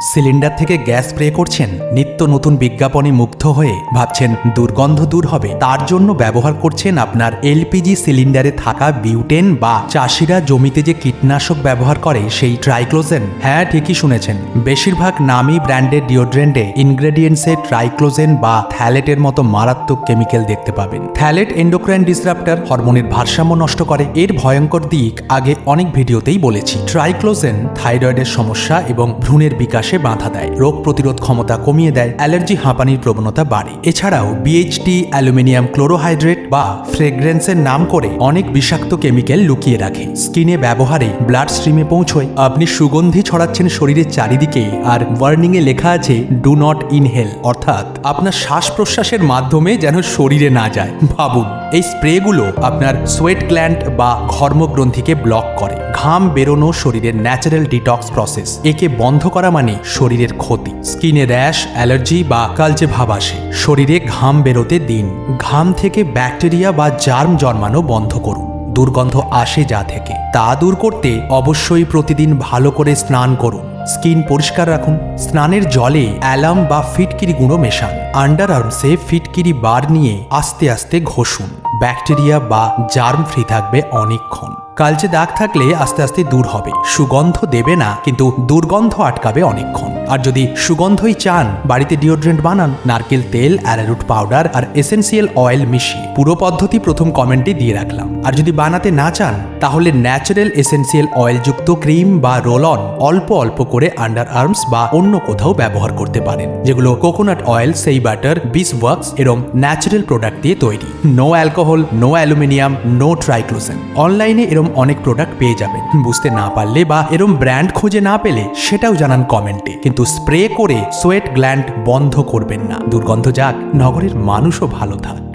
Cylinder থেকে gas spray করছেন, নিত্য নতুন বিজ্ঞাপনে মুগ্ধ হয়ে ভাবছেন দুর্গন্ধ দূর হবে। তার জন্য ব্যবহার করছেন আপনার এলপিজি সিলিন্ডারে থাকা বিউটেন বা চাষিরা জমিতে যে কীটনাশক ব্যবহার করে সেই ট্রাইক্লোজেন। হ্যাঁ ঠিকই শুনেছেন। বেশিরভাগ নামি ব্র্যান্ডের ডিওড্রেন্টে ইনগ্রেডিয়েন্টসে ট্রাইক্লোজেন বা থ্যালেটের মতো মারাত্মক কেমিক্যাল দেখতে পাবেন। থ্যালেট এন্ডোক্রাইন ডিসরাপ্টার হরমোনের ভারসাম্য নষ্ট করে। এর ভয়ঙ্কর দিক আগে অনেক ভিডিওতেই বলেছি। ট্রাইক্লোজেন থাইরয়েডের সমস্যা এবং ভ্রূণের বিকাশে বাধা দেয়। রোগ প্রতিরোধ ক্ষমতা কমিয়ে দেয়। অ্যালার্জি হাঁপানির প্রবণতা বাড়ে। এছাড়াও বিএইচটি অ্যালুমিনিয়াম ক্লোরোহাইড্রেট বা ফ্রেগ্রেন্সের নাম করে অনেক বিষাক্ত কেমিক্যাল লুকিয়ে রাখে। স্কিনে ব্যবহারে ব্লাড স্ট্রিমে পৌঁছয়। আপনি সুগন্ধি ছড়াচ্ছেন শরীরের চারিদিকে আর ওয়ার্নিং এ লেখা আছে ডু নট ইনহেল অর্থাৎ আপনার শ্বাস প্রশ্বাসের মাধ্যমে যেন শরীরে না যায়। ভাবুন, এই স্প্রেগুলো আপনার সোয়েট গ্ল্যান্ড বা ঘর্মগ্রন্থিকে ব্লক করে। ঘাম বেরোনো শরীরের ন্যাচারাল ডিটক্স প্রসেস একে বন্ধ করা মানে শরীরের ক্ষতি। স্কিনে র্যাশ অ্যালার্জি বা কালচে ভাব আসে, শরীরে ঘাম বেরোতে দিন। ঘাম থেকে ব্যাকটেরিয়া বা জার্ম জন্মানো বন্ধ করুন। দুর্গন্ধ আসে যা থেকে। তা দূর করতে অবশ্যই প্রতিদিন ভালো করে স্নান করুন। স্কিন পরিষ্কার রাখুন। স্নানের জলে অ্যালাম বা ফিটকিরি গুঁড়ো মেশান। আন্ডার আর্মসে ফিটকিরি বার নিয়ে আস্তে আস্তে ঘষুন। ব্যাকটেরিয়া বা জার্ম ফ্রি থাকবে অনেকক্ষণ। কালচে দাগ থাকলে আস্তে আস্তে দূর হবে। সুগন্ধ দেবে না, কিন্তু দুর্গন্ধ আটকাবে অনেকক্ষণ। আর যদি সুগন্ধই চান, বাড়িতে ডিওড্রেন্ট বানান, নারকেল তেল অ্যারারুট পাউডার আর এসেন্সিয়াল অয়েল মিশিয়ে। পুরো পদ্ধতি প্রথম কমেন্টে দিয়ে রাখলাম। আর যদি বানাতে না চান, তাহলে ন্যাচারাল এসেন্সিয়াল অয়েলযুক্ত ক্রিম বা রোল অন অল্প অল্প করে আন্ডার আর্মস বা অন্য কোথাও ব্যবহার করতে পারেন, যেগুলো কোকোনাট অয়েল সেই বাটার বিস ওয়ার্কস এরম ন্যাচারাল প্রোডাক্ট দিয়ে তৈরি। No alcohol no aluminium no triclosan অনলাইনে এরম অনেক প্রোডাক্ট পেয়ে যাবেন। বুঝতে না পারলে বা এরম ব্র্যান্ড খুঁজে না পেলে সেটাও জানান কমেন্টে। কিন্তু স্প্রে করে সোয়েট গ্ল্যান্ড বন্ধ করবেন না। দুর্গন্ধ যাক নগরের মানুষও ভালো থাক।